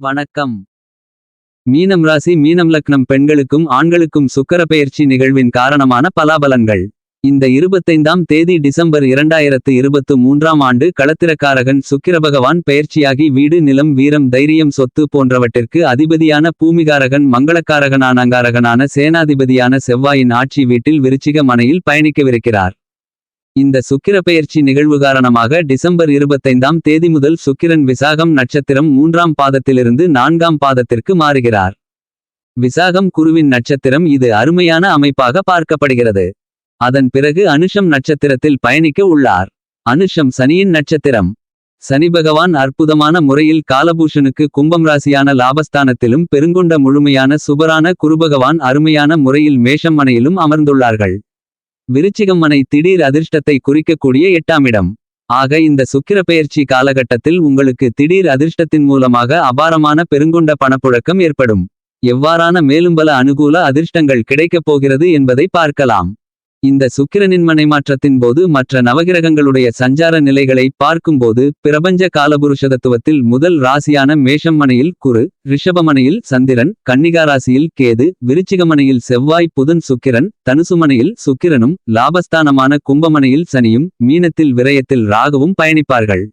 வணக்கம். மீனம் ராசி மீனம் லக்னம் பெண்களுக்கும் ஆண்களுக்கும் சுக்கர பயிற்சி நிகழ்வின் காரணமான பலாபலன்கள். இந்த இருபத்தைந்தாம் தேதி டிசம்பர் இரண்டாயிரத்து இருபத்து மூன்றாம் ஆண்டு களத்திரக்காரகன் சுக்கிர பகவான் பெயர்ச்சியாகி வீடு நிலம் வீரம் தைரியம் சொத்து போன்றவற்றிற்கு அதிபதியான பூமிகாரகன் மங்களக்காரகனான அங்காரகனான சேனாதிபதியான செவ்வாயின் ஆட்சி வீட்டில் விருச்சிக மனையில் பயணிக்கவிருக்கிறார். இந்த சுக்கிர பெயர்ச்சி நிகழ்வு காரணமாக டிசம்பர் இருபத்தைந்தாம் தேதி முதல் சுக்கிரன் விசாகம் நட்சத்திரம் மூன்றாம் பாதத்திலிருந்து நான்காம் பாதத்திற்கு மாறுகிறார். விசாகம் குருவின் நட்சத்திரம் இது அருமையான அமைப்பாக பார்க்கப்படுகிறது. அதன் பிறகு அனுஷம் நட்சத்திரத்தில் பயணிக்க உள்ளார். அனுஷம் சனியின் நட்சத்திரம். சனி பகவான் அற்புதமான முறையில் காலபூஷனுக்கு கும்பம் ராசியான லாபஸ்தானத்திலும் பெருங்கொண்ட முழுமையான சுபரான குருபகவான் அருமையான முறையில் மேஷம் மனையிலும் அமர்ந்துள்ளார்கள். விருச்சிகம் மனை திடீர் அதிர்ஷ்டத்தை குறிக்கக்கூடிய எட்டாம் இடம். ஆக இந்த சுக்கிர பெயர்ச்சி காலகட்டத்தில் உங்களுக்கு திடீர் அதிர்ஷ்டத்தின் மூலமாக அபாரமான பெருங்கொண்ட பணப்புழக்கம் ஏற்படும். எவ்வாறான மேலும் பல அனுகூல அதிர்ஷ்டங்கள் கிடைக்கப் போகிறது என்பதை பார்க்கலாம். இந்த சுக்கிரனின் மனைமாற்றத்தின் போது மற்ற நவகிரகங்களுடைய சஞ்சார நிலைகளை பார்க்கும்போது பிரபஞ்ச காலபுருஷதத்துவத்தில் முதல் ராசியான மேஷம்மனையில் குரு ரிஷபமனையில் சந்திரன் கன்னிகா ராசியில் கேது விருச்சிகமனையில் செவ்வாய் புதன் சுக்கிரன் தனுசுமனையில் சுக்கிரனும் லாபஸ்தானமான கும்பமனையில் சனியும் மீனத்தில் விரயத்தில் ராகவும் பயணிப்பார்கள்.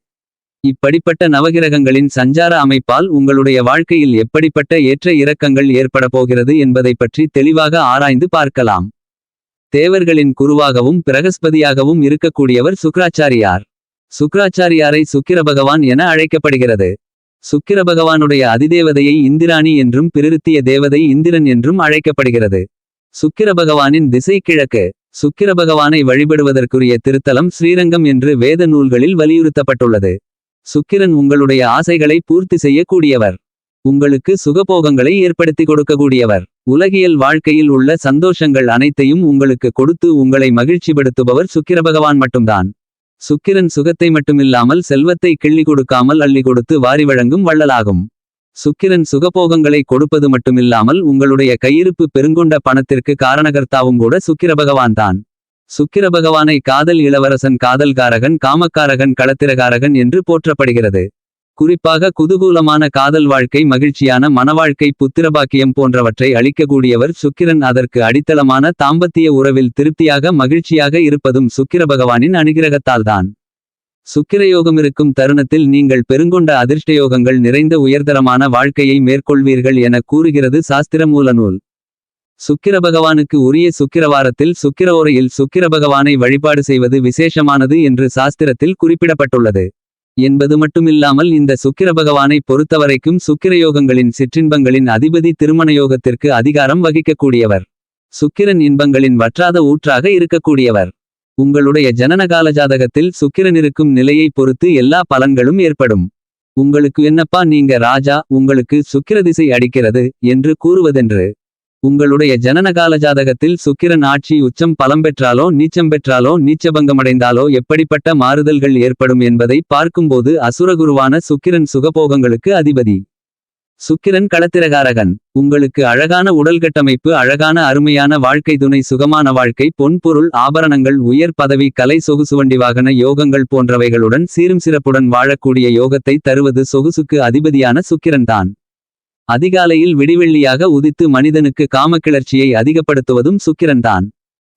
இப்படிப்பட்ட நவகிரகங்களின் சஞ்சார அமைப்பால் உங்களுடைய வாழ்க்கையில் எப்படிப்பட்ட ஏற்ற இறக்கங்கள் ஏற்பட போகிறது என்பதை பற்றி தெளிவாக ஆராய்ந்து பார்க்கலாம். தேவர்களின் குருவாகவும் பிரகஸ்பதியாகவும் இருக்கக்கூடியவர் சுக்ராச்சாரியார். சுக்ராச்சாரியாரை சுக்கிர பகவான் என அழைக்கப்படுகிறது. சுக்கிர பகவானுடைய அதிதேவதையை இந்திராணி என்றும் பிரிருத்திய தேவதை இந்திரன் என்றும் அழைக்கப்படுகிறது. சுக்கிர பகவானின் திசை கிழக்கு சுக்கிர பகவானை வழிபடுவதற்குரிய திருத்தலம் ஸ்ரீரங்கம் என்று வேத நூல்களில் வலியுறுத்தப்பட்டுள்ளது. சுக்கிரன் உங்களுடைய ஆசைகளை பூர்த்தி செய்யக்கூடியவர். உங்களுக்கு சுகபோகங்களை ஏற்படுத்தி கொடுக்கக்கூடியவர். உலகியல் வாழ்க்கையில் உள்ள சந்தோஷங்கள் அனைத்தையும் உங்களுக்கு கொடுத்து உங்களை மகிழ்ச்சிப்படுத்துபவர் சுக்கிர பகவான் மட்டும்தான். சுக்கிரன் சுகத்தை மட்டுமில்லாமல் செல்வத்தை கிள்ளி கொடுக்காமல் அள்ளி கொடுத்து வாரி வழங்கும் வள்ளலாகும். சுக்கிரன் சுகபோகங்களை கொடுப்பது மட்டுமில்லாமல் உங்களுடைய கையிருப்பு பெருங்கொண்ட பணத்திற்கு காரணகர்த்தாவும் கூட சுக்கிர பகவான் தான் சுக்கிர பகவானை காதல் இளவரசன் காதல்காரகன் காமக்காரகன் களத்திரகாரகன் என்று போற்றப்படுகிறது. குறிப்பாக குதூகூலமான காதல் வாழ்க்கை மகிழ்ச்சியான மனவாழ்க்கை புத்திரபாக்கியம் போன்றவற்றை அளிக்கக்கூடியவர் சுக்கிரன். அதற்கு அடித்தளமான தாம்பத்திய உறவில் திருப்தியாக மகிழ்ச்சியாக இருப்பதும் சுக்கிர பகவானின் அனுகிரகத்தால்தான். சுக்கிரயோகம் இருக்கும் தருணத்தில் நீங்கள் பெருங்கொண்ட அதிர்ஷ்டயோகங்கள் நிறைந்த உயர்தரமான வாழ்க்கையை மேற்கொள்வீர்கள் என கூறுகிறது சாஸ்திர மூலநூல் சுக்கிர பகவானுக்கு உரிய சுக்கிரவாரத்தில் சுக்கிர ஓரையில் சுக்கிர பகவானை வழிபாடு செய்வது விசேஷமானது என்று சாஸ்திரத்தில் குறிப்பிடப்பட்டுள்ளது. என்பது மட்டுமில்லாமல் இந்த சுக்கிர பகவானை பொறுத்தவரைக்கும் சுக்கிரயோகங்களின் சிற்றின்பங்களின் அதிபதி திருமண யோகத்திற்கு அதிகாரம் வகிக்கக்கூடியவர். சுக்கிரன் இன்பங்களின் வற்றாத ஊற்றாக இருக்கக்கூடியவர். உங்களுடைய ஜனனகால ஜாதகத்தில் சுக்கிரன் இருக்கும் நிலையை பொறுத்து எல்லா பலன்களும் ஏற்படும். உங்களுக்கு என்னப்பா நீங்க ராஜா உங்களுக்கு சுக்கிர திசை அடிக்கிறது என்று கூறுவதென்று. உங்களுடைய ஜனனகால ஜாதகத்தில் சுக்கிரன் ஆட்சி உச்சம் பலம் பெற்றாலோ நீச்சம் பெற்றாலோ நீச்சபங்கமடைந்தாலோ எப்படிப்பட்ட மாறுதல்கள் ஏற்படும் என்பதை பார்க்கும்போது அசுரகுருவான சுக்கிரன் சுகபோகங்களுக்கு அதிபதி. சுக்கிரன் களத்திரகாரகன். உங்களுக்கு அழகான உடல் கட்டமைப்பு அழகான அருமையான வாழ்க்கை துணை சுகமான வாழ்க்கை பொன் பொருள் ஆபரணங்கள் உயர் பதவி கலை சொகுசுவண்டி வாகன யோகங்கள் போன்றவைகளுடன் சீரும் சிறப்புடன் வாழக்கூடிய யோகத்தை தருவது சொகுசுக்கு அதிபதியான சுக்கிரன்தான். அதிகாலையில் விடிவெள்ளியாக உதித்து மனிதனுக்கு காமக்கிளர்ச்சியை அதிகப்படுத்துவதும் சுக்கிரன்தான்.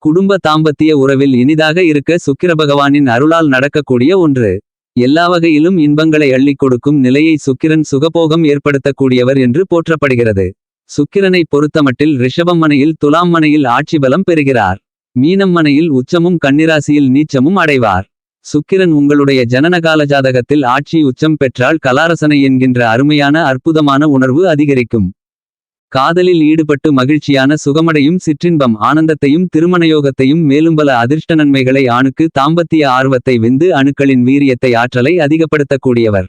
குடும்ப தாம்பத்திய உறவில் இனிதாக இருக்க சுக்கிர பகவானின் அருளால் நடக்கக்கூடிய ஒன்று. எல்லா வகையிலும் இன்பங்களை அள்ளிக் கொடுக்கும் நிலையை சுக்கிரன் சுகபோகம் ஏற்படுத்தக்கூடியவர் என்று போற்றப்படுகிறது. சுக்கிரனை பொறுத்தமட்டில் ரிஷபம் மனையில் துலாம் மனையில் ஆட்சி பலம் பெறுகிறார். மீனம் மனையில் உச்சமும் கன்னிராசியில் நீச்சமும் அடைவார். சுக்கிரன் உங்களுடைய ஜனனகால ஜாதகத்தில் ஆட்சி உச்சம் பெற்றால் கலாரசனை என்கின்ற அருமையான அற்புதமான உணர்வு அதிகரிக்கும். காதலில் ஈடுபட்டு மகிழ்ச்சியான சுகமடையும் சிற்றின்பம் ஆனந்தத்தையும் திருமணயோகத்தையும் மேலும் பல அதிர்ஷ்ட நன்மைகளை ஆணுக்கு தாம்பத்திய ஆர்வத்தை விந்து அணுக்களின் வீரியத்தை ஆற்றலை அதிகப்படுத்தக்கூடியவர்.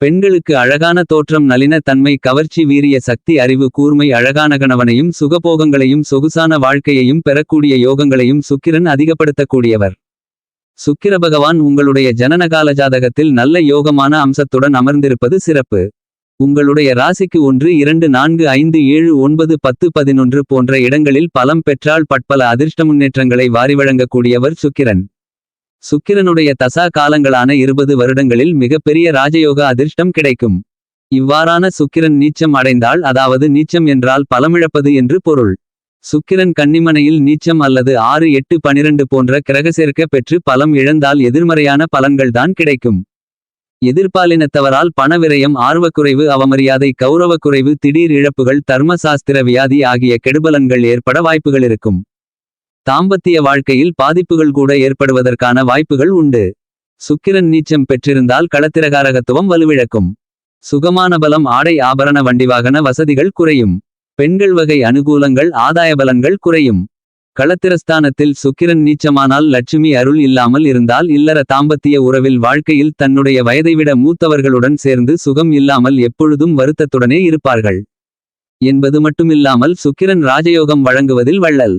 பெண்களுக்கு அழகான தோற்றம் நளின தன்மை கவர்ச்சி வீரிய சக்தி அறிவு கூர்மை அழகான கணவனையும் சுகபோகங்களையும் சொகுசான வாழ்க்கையையும் பெறக்கூடிய யோகங்களையும் சுக்கிரன் அதிகப்படுத்தக்கூடியவர். சுக்கிர பகவான் உங்களுடைய ஜனனகால ஜாதகத்தில் நல்ல யோகமான அம்சத்துடன் அமர்ந்திருப்பது சிறப்பு. உங்களுடைய ராசிக்கு ஒன்று இரண்டு நான்கு ஐந்து ஏழு ஒன்பது பத்து பதினொன்று போன்ற இடங்களில் பலம் பெற்றால் பட்பல அதிர்ஷ்ட முன்னேற்றங்களை வாரி வழங்கக்கூடியவர் சுக்கிரன். சுக்கிரனுடைய தசா காலங்களான இருபது வருடங்களில் மிகப்பெரிய ராஜயோக அதிர்ஷ்டம் கிடைக்கும். இவ்வாறான சுக்கிரன் நீச்சம் அடைந்தால் அதாவது நீச்சம் என்றால் பலமிழப்பது என்று பொருள். சுக்கிரன் கன்னிமனையில் நீச்சம் அல்லது ஆறு எட்டு பனிரெண்டு போன்ற கிரகசேர்க்க பெற்று பலம் இழந்தால் எதிர்மறையான பலன்கள்தான் கிடைக்கும். எதிர்பாலினத்தவரால் பணவிரயம் ஆர்வக்குறைவு அவமரியாதை கௌரவக்குறைவு திடீர் இழப்புகள் தர்மசாஸ்திர வியாதி ஆகிய கெடுபலன்கள் ஏற்பட வாய்ப்புகள் இருக்கும். தாம்பத்திய வாழ்க்கையில் பாதிப்புகள் கூட ஏற்படுவதற்கான வாய்ப்புகள் உண்டு. சுக்கிரன் நீச்சம் பெற்றிருந்தால் களத்திரகாரகத்துவம் வலுவிழக்கும். சுகமான பலம் ஆடை ஆபரண வண்டிவாகன வசதிகள் குறையும். பெண்கள் வகை அனுகூலங்கள் ஆதாயபலங்கள் குறையும். களத்திரஸ்தானத்தில் சுக்கிரன் நீச்சமானால் லட்சுமி அருள் இல்லாமல் இருந்தால் இல்லற தாம்பத்திய உறவில் வாழ்க்கையில் தன்னுடைய வயதைவிட மூத்தவர்களுடன் சேர்ந்து சுகம் இல்லாமல் எப்பொழுதும் வருத்தத்துடனே இருப்பார்கள். என்பது மட்டுமில்லாமல் சுக்கிரன் ராஜயோகம் வழங்குவதில் வள்ளல்.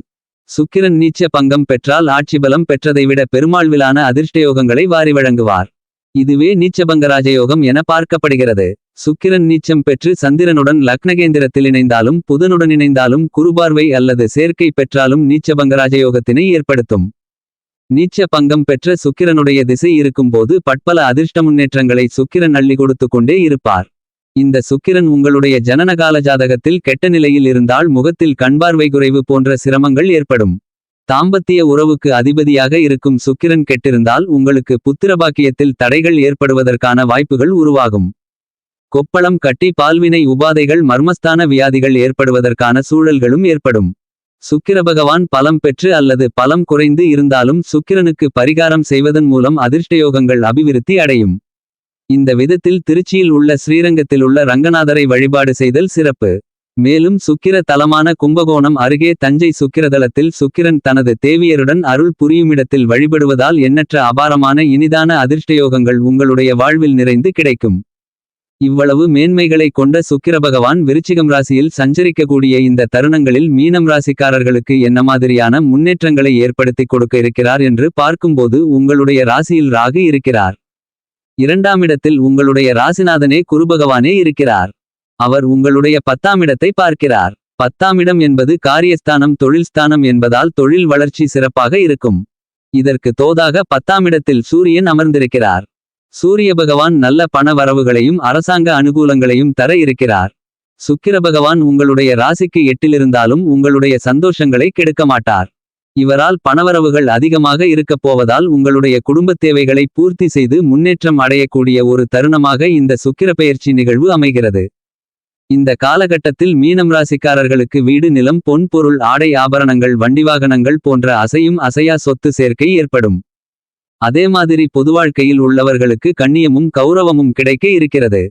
சுக்கிரன் நீச்ச பங்கம் பெற்றால் ஆட்சி பலம் பெற்றதைவிட பெருமாள்விலான அதிர்ஷ்டயோகங்களை வாரி வழங்குவார். இதுவே நீச்சபங்க ராஜயோகம் என பார்க்கப்படுகிறது. சுக்கிரன் நீச்சம் பெற்று சந்திரனுடன் லக்னகேந்திரத்தில் இணைந்தாலும் புதனுடன் இணைந்தாலும் குருபார்வை அல்லது சேர்க்கை பெற்றாலும் நீச்சபங்க ராஜயோகத்தினை ஏற்படுத்தும். நீச்ச பங்கம் பெற்ற சுக்கிரனுடைய திசை இருக்கும்போது பட்பல அதிர்ஷ்ட முன்னேற்றங்களை சுக்கிரன் அள்ளி கொடுத்து கொண்டே இருப்பார். இந்த சுக்கிரன் உங்களுடைய ஜனனகால ஜாதகத்தில் கெட்ட நிலையில் இருந்தால் முகத்தில் கண்பார்வை குறைவு போன்ற சிரமங்கள் ஏற்படும். தாம்பத்திய உறவுக்கு அதிபதியாக இருக்கும் சுக்கிரன் கெட்டிருந்தால் உங்களுக்கு புத்திரபாக்கியத்தில் தடைகள் ஏற்படுவதற்கான வாய்ப்புகள் உருவாகும். கொப்பளம் கட்டி பால்வினை உபாதைகள் மர்மஸ்தான வியாதிகள் ஏற்படுவதற்கான சூழல்களும் ஏற்படும். சுக்கிர பகவான் பலம் பெற்று அல்லது பலம் குறைந்து இருந்தாலும் சுக்கிரனுக்கு பரிகாரம் செய்வதன் மூலம் அதிர்ஷ்டயோகங்கள் அபிவிருத்தி அடையும். இந்த விதத்தில் திருச்சியில் உள்ள ஸ்ரீரங்கத்தில் உள்ள ரங்கநாதரை வழிபாடு செய்தல் சிறப்பு. மேலும் சுக்கிர தலமான கும்பகோணம் அருகே தஞ்சை சுக்கிரதலத்தில் சுக்கிரன் தனது தேவியருடன் அருள் புரியுமிடத்தில் வழிபடுவதால் எண்ணற்ற அபாரமான இனிதான அதிர்ஷ்டயோகங்கள் உங்களுடைய வாழ்வில் நிறைந்து கிடைக்கும். இவ்வளவு மேன்மைகளை கொண்ட சுக்கிர பகவான் விருச்சிகம் ராசியில் சஞ்சரிக்கக்கூடிய இந்த தருணங்களில் மீனம் ராசிக்காரர்களுக்கு என்ன மாதிரியான முன்னேற்றங்களை ஏற்படுத்தி கொடுக்க இருக்கிறார் என்று பார்க்கும்போது உங்களுடைய ராசியில் ராகு இருக்கிறார். இரண்டாமிடத்தில் உங்களுடைய ராசிநாதனே குருபகவானே இருக்கிறார். அவர் உங்களுடைய பத்தாமிடத்தை பார்க்கிறார். பத்தாமிடம் என்பது காரியஸ்தானம் தொழில்ஸ்தானம் என்பதால் தொழில் வளர்ச்சி சிறப்பாக இருக்கும். இதற்கு தோதாக பத்தாமிடத்தில் சூரியன் அமர்ந்திருக்கிறார். சூரிய பகவான் நல்ல பண வரவுகளையும் அரசாங்க அனுகூலங்களையும் தர இருக்கிறார். சுக்கிர பகவான் உங்களுடைய ராசிக்கு எட்டிலிருந்தாலும் உங்களுடைய சந்தோஷங்களை கெடுக்க மாட்டார். இவரால் பணவரவுகள் அதிகமாக இருக்கப் போவதால் உங்களுடைய குடும்பத் தேவைகளை பூர்த்தி செய்து முன்னேற்றம் அடையக்கூடிய ஒரு தருணமாக இந்த சுக்கிர பெயர்ச்சி நிகழ்வு அமைகிறது. இந்த காலகட்டத்தில் மீனம் ராசிக்காரர்களுக்கு வீடு நிலம் பொன் பொருள் ஆடை ஆபரணங்கள் வண்டி வாகனங்கள் போன்ற அசையும் அசையா சொத்து சேர்க்கை ஏற்படும். அதே மாதிரி பொது வாழ்க்கையில் உள்ளவர்களுக்கு கண்ணியமும் கௌரவமும் கிடைக்க இருக்கிறது.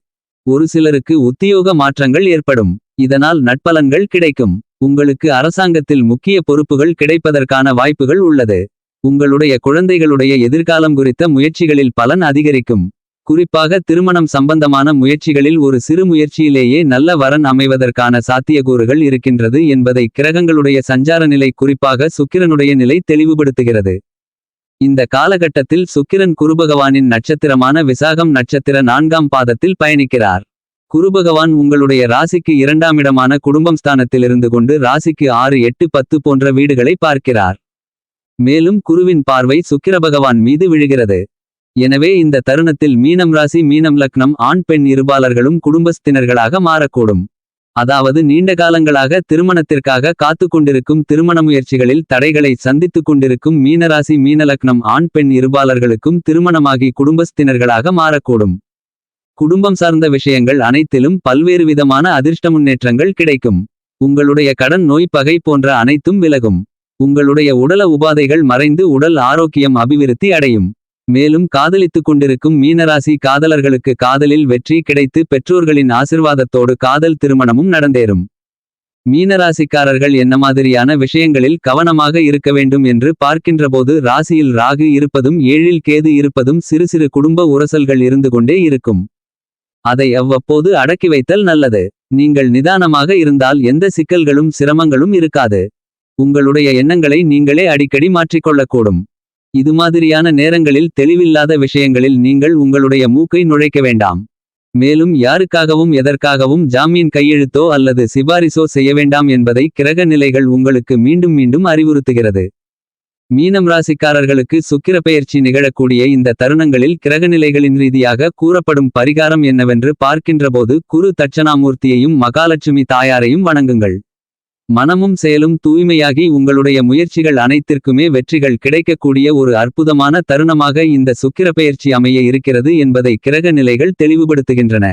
ஒரு சிலருக்கு உத்தியோக மாற்றங்கள் ஏற்படும். இதனால் நட்பலன்கள் கிடைக்கும். உங்களுக்கு அரசாங்கத்தில் முக்கிய பொறுப்புகள் கிடைப்பதற்கான வாய்ப்புகள் உள்ளது. உங்களுடைய குழந்தைகளுடைய எதிர்காலம் குறித்த முயற்சிகளில் பலன் அதிகரிக்கும். குறிப்பாக திருமணம் சம்பந்தமான முயற்சிகளில் ஒரு சிறு முயற்சியிலேயே நல்ல வரன் அமைவதற்கான சாத்தியக்கூறுகள் இருக்கின்றது என்பதை கிரகங்களுடைய சஞ்சார நிலை குறிப்பாக சுக்கிரனுடைய நிலை தெளிவுபடுத்துகிறது. இந்த காலகட்டத்தில் சுக்கிரன் குருபகவானின் நட்சத்திரமான விசாகம் நட்சத்திர நான்காம் பாதத்தில் பயணிக்கிறார். குருபகவான் உங்களுடைய ராசிக்கு இரண்டாமிடமான குடும்பம் ஸ்தானத்திலிருந்து கொண்டு ராசிக்கு ஆறு எட்டு பத்து போன்ற வீடுகளை பார்க்கிறார். மேலும் குருவின் பார்வை சுக்கிர பகவான் மீது விழுகிறது. எனவே இந்த தருணத்தில் மீனம் ராசி மீனம் லக்னம் ஆண் பெண் இருபாலர்களும் குடும்பஸ்தினர்களாக மாறக்கூடும். அதாவது நீண்ட காலங்களாக திருமணத்திற்காக காத்து கொண்டிருக்கும் திருமண முயற்சிகளில் தடைகளை சந்தித்துக் கொண்டிருக்கும் மீனராசி மீனலக்னம் ஆண் பெண் இருபாலர்களுக்கும் திருமணமாகி குடும்பஸ்தினர்களாக மாறக்கூடும். குடும்பம் சார்ந்த விஷயங்கள் அனைத்திலும் பல்வேறு விதமான அதிர்ஷ்ட முன்னேற்றங்கள் கிடைக்கும். உங்களுடைய கடன் நோய் பகை போன்ற அனைத்தும் விலகும். உங்களுடைய உடல உபாதைகள் மறைந்து உடல் ஆரோக்கியம் அபிவிருத்தி அடையும். மேலும் காதலித்துக் கொண்டிருக்கும் மீனராசி காதலர்களுக்கு காதலில் வெற்றி கிடைத்து பெற்றோர்களின் ஆசிர்வாதத்தோடு காதல் திருமணமும் நடந்தேறும். மீனராசிக்காரர்கள் என்ன மாதிரியான விஷயங்களில் கவனமாக இருக்க வேண்டும் என்று பார்க்கின்றபோது ராசியில் ராகு இருப்பதும் ஏழில் கேது இருப்பதும் சிறு சிறு குடும்ப உரசல்கள் இருந்து கொண்டே இருக்கும். அதை அவ்வப்போது அடக்கி வைத்தல் நல்லது. நீங்கள் நிதானமாக இருந்தால் எந்த சிக்கல்களும் சிரமங்களும் இருக்காது. உங்களுடைய எண்ணங்களை நீங்களே அடிக்கடி மாற்றிக்கொள்ளக்கூடும். இது மாதிரியான நேரங்களில் தெளிவில்லாத விஷயங்களில் நீங்கள் உங்களுடைய மூக்கை நுழைக்க வேண்டாம். மேலும் யாருக்காகவும் எதற்காகவும் ஜாமீன் கையெழுத்தோ அல்லது சிபாரிசோ செய்ய வேண்டாம் என்பதை கிரக நிலைகள் உங்களுக்கு மீண்டும் மீண்டும் அறிவுறுத்துகிறது. மீனம் ராசிக்காரர்களுக்கு சுக்கிரப்பெயர்ச்சி நிகழக்கூடிய இந்த தருணங்களில் கிரகநிலைகளின் ரீதியாக கூறப்படும் பரிகாரம் என்னவென்று பார்க்கின்றபோது குரு தட்சணாமூர்த்தியையும் மகாலட்சுமி தாயாரையும் வணங்குங்கள். மனமும் செயலும் தூய்மையாகி உங்களுடைய முயற்சிகள் அனைத்திற்குமே வெற்றிகள் கிடைக்கக்கூடிய ஒரு அற்புதமான தருணமாக இந்த சுக்கிரப்பெயர்ச்சி அமைய இருக்கிறது என்பதை கிரக நிலைகள் தெளிவுபடுத்துகின்றன.